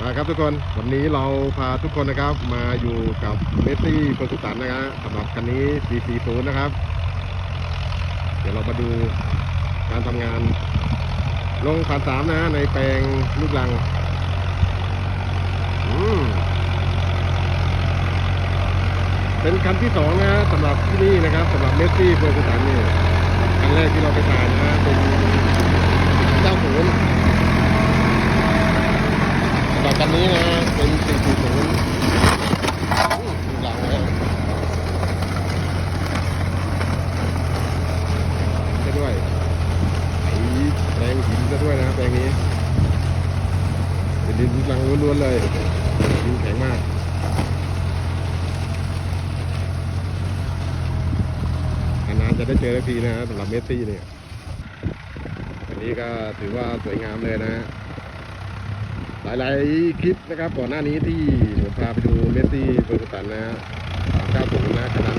มาครับทุกคนวันนี้เราพาทุกคนนะครับมาอยู่กับเมสซี่เฟอร์กุสันนะครับสำหรับคันนี้ 440 นะครับ เดี๋ยวเรามาดูการทำงาน ลงผ่านสามนะในแปลงลูกลังอืมเป็นคันที่สองนะสำหรับที่นี่นะครับสำหรับเมสซี่เฟอร์กุสันนี่คันแรกที่เราไปถ่ายนะเป็นเจ้าศูนย์ แต่กันนี้นะเป็น 440หลังเลยจะด้วยไอ้แรงหินจะด้วยนะ แปลงนี้เป็นดินลังล้วนๆเลยดินแข็งมากนานๆจะได้เจอสักทีนะสำหรับเมสซี่เนี่ยอันนี้ก็ถือว่าสวยงามเลยนะหลายๆคลิปนะครับก่อนหน้านี้ที่ผมพาไปดูเมสซี่เฟอร์กูสันนะฮะ390นะคันนั้น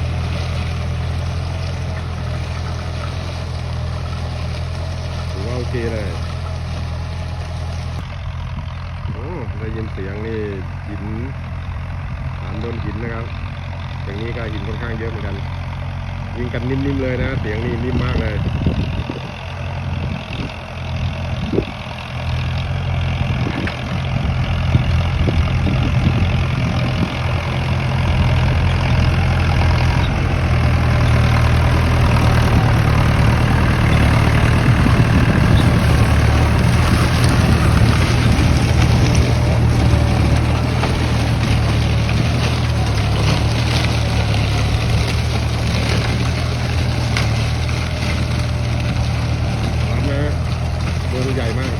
เคเลยโอ้ได้ยินเสียงนี่หินฐานโดนหินนะครับ อย่างนี้ก็หินค่อนข้างเยอะเหมือนกัน ยิงกันนิ่มๆเลยนะ เสียงนี่นิ่มมากเลย ร้านนะตัว ใหญ่มาก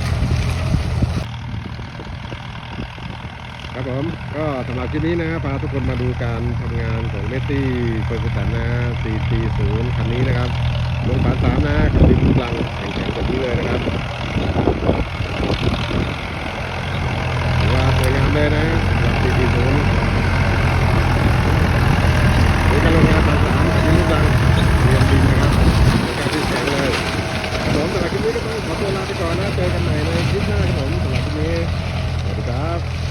ครับผมก็สำหรับคลิปนี้นะพาทุกคนมาดูการทำงานของเมสซี่เฟอร์กูสันนะ 440 คันนี้นะครับลงฝาสามนะกับดินลูกลังแข็งๆแบบนี้เลยนะครับ นี้ก็ต้องขอตัวลาไปก่อนนะเจอกันใหม่ในคลิปหน้าครับผมสำหรับวันนี้สวัสดีครับ